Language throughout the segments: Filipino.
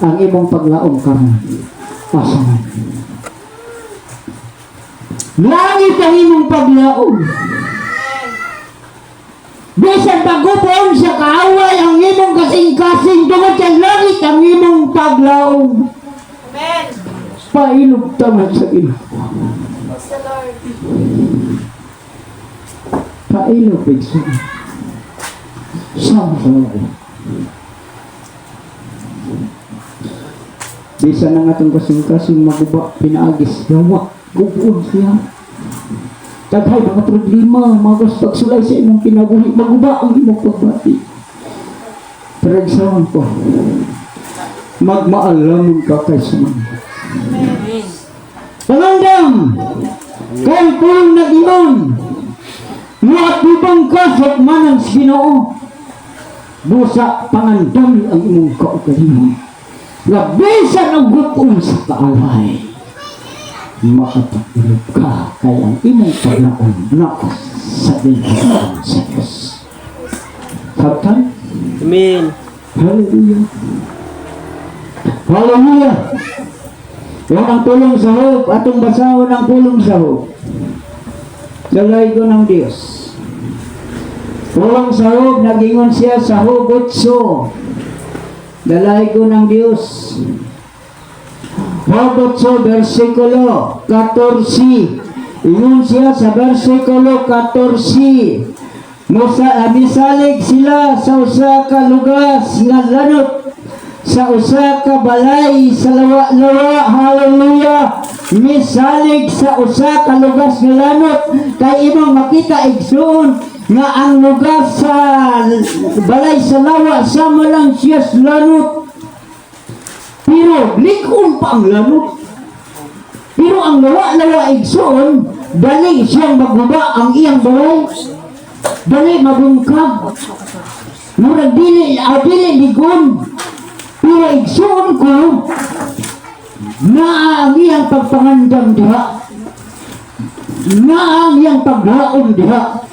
ang imong paglaom karon. Asa man. Langit ang imong paglaom. Bisan pagupon sa kaaway ang imong kasing-kasing tungod sa langit ang imong paglaom. Amen. Pailog taman sa Lord. Pailog bigso. Sama sa mga Bisa na nga itong kasing-kasing maguba, pinaagis, yawa, gubuon siya. Taghay mga problema, magos pagsulay sa imong kinabuhi, maguba ang imong pagbati. Pero igsawan ko, magmaalamon ka kay suman. Pangandam! Kay pulong nag-iyon! Mga tubang kasot man ang sinoo. Busa pangandami ang imong kaugalingon. Labisan ang gutom sa kaalay. Makapagulog ka kay ang inay paglaon na sa dinhihan sa Diyos. Kaptan? Amen. Hallelujah. Hallelujah. Yan ang tulong sa hope. Atong basahon ang tulong sa hope. Sa ko ng Diyos. Tulong sa hope, nagingon siya sa hope 8. Dalahigo ng Diyos. Hobotso, versikulo 14. Iyon siya sa versikulo 14. Musa, misalig sila sa usa ka lugas nga lanot sa usa ka balay sa lawa-lawa hallelujah misalig sa usa ka lugas nga lanot kay imong makita igsuon nga ang lugar sa balay sa lawa sama lang siya sa lanot pero likon pa ang lanot pero ang lawa-lawa igsoon dali siyang maguba ang iyang balay. Dali mabungkag murag dili ah, dili ligon. Pero igsuon ko na ang iyang pagpangandam diha. Na ang iyang paglaom diha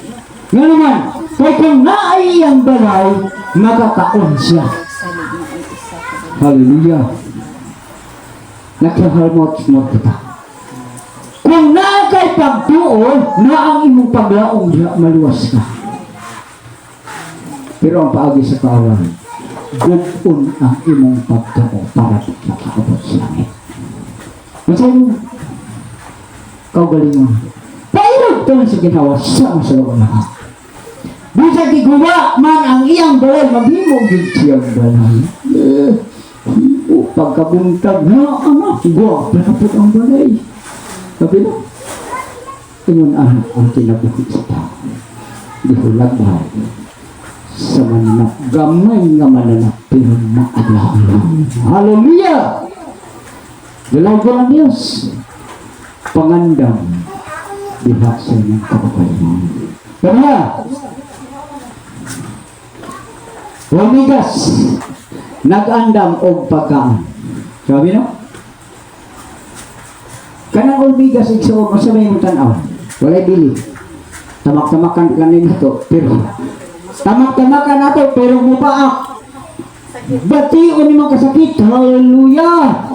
nga naman kay kung naay iyang balay magkakaon siya. Hallelujah. Nakahalmot-mot kita kung na kay pagtuo na ang imong paglaom diha maluwas ka. Pero ang paagi sa kawan gupon ang imong pagtuo para makaabot sa langit. Masaya mo? Kaugalingon. Pairog to sa ginawa sa masalong na Bisa giguwa man ang iyang balay maghimog gid siyang balay. Eh, o pagkabuntag na anak, gwa, pinapot ang balay. Sabi na, ingon anak ang kinabuhi sa tao. Di ko lagbay sa mananap. Gamay nga mananap, pero maadlaw. Hallelujah! Dalaw ko ng Diyos. Pangandam. Diha sa inyong kapapayman. Kaya, Humigas, nag-andam og pagkaan. Sabi no? Kanang umigas igsuon mo sa may tanaw. Walay bili. Tamak-tamakan ka nito, pero tamak-tamakan nato pero mupaak. Bation ni mga kasakit. Hallelujah!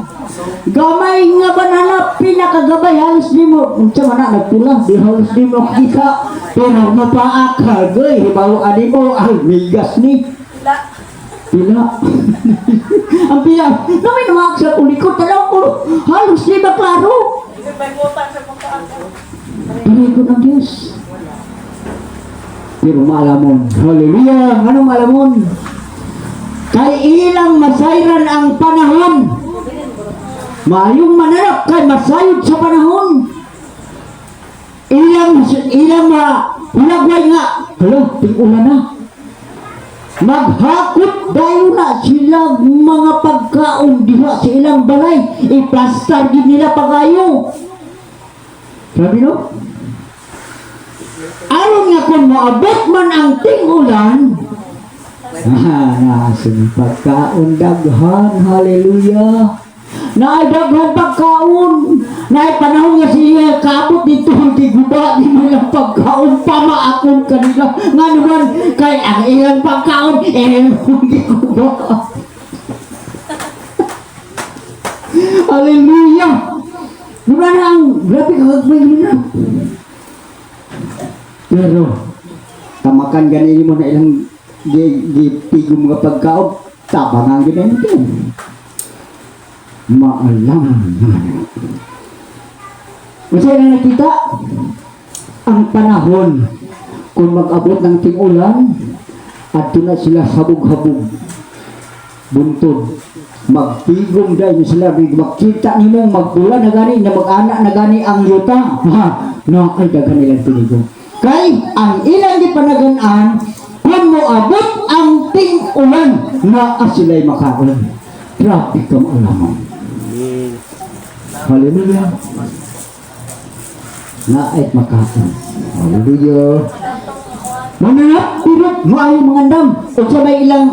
Gamay nga banana pinakagabay halos di mo unsa man na nagpula di halos di mo kita pero mapaak ka gay hibaw ani mo ay migas ni La. Pila. Ang pila. Namin naman sa ulikot. Talaw ko. Halos di ba klaro? May baymutan sa pagkaako. Pili ko ng Diyos. Pero malamon. Hallelujah. Anong malamon? Kay ilang masayran ang panahon. Maayong manarap kay masayod sa panahon. Ilang ilang ma hulagway nga. Hala, ting-ulan na. Maghakot dayo na sila mga pagkaon diha sa ilang balay. Iplastar din nila pagayo. Sabi no? Aron nga kung maabot man ang ting-ulan, Ah, nasa ng pagkaon daghan, hallelujah. Naadaghan pagkaon. Na panahon nga siya tiguba di mo lang pagkaon pamaakon kanila. Nga naman kay ang ilang pagkaon eh hindi ko Hallelujah! Wala na ang grabe kagagmay na. Pero, tamakan ganin mo na ilang gipigo mga pagkaog, tabangan ganin din. Maalam Kasi na nakita, ang panahon kung mag-abot ng ting-ulan, at na sila habog-habog, buntod, magtigom dahil sila makita nimo magpula na gani na mag-anak na gani ang yuta. Ha no ay dagan nilang tinigom kay ang ilang di panagan-an kung moabot ang ting ulan na asilay makaon. Traffic kang alamang. Hallelujah na ay makaon hallelujah Mananap, pirot, maayo mga andam. Kung sa may ilang,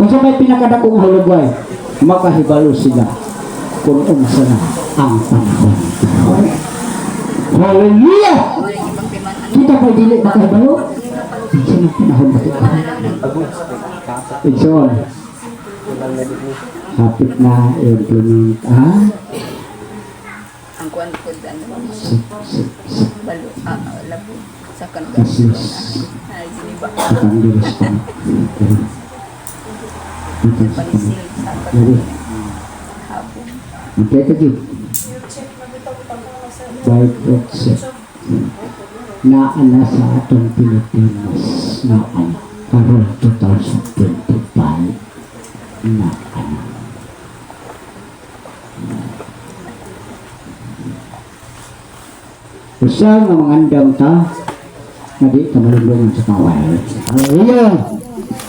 kung sa may pinakadakong hulugway, makahibalo sila kung unsa na ang panahon. Hallelujah! Kita pa dili makahibalo? Unsa na panahon ba ito? Igsoon. Hapit na implement, ha? Ang kuan ko dan sip. balo ah labo sa kan Kasis. ay siniba Katang diris pa. Pero, ito sa Jadi, hapon okay na bitaw bitaw ko na. Naana sa atong Pilipinas. Naan. Karoon 2025. Naana. Usa nga mga andam ta, nga di ta malulungan sa kawal. Hallelujah!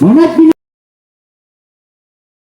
Mga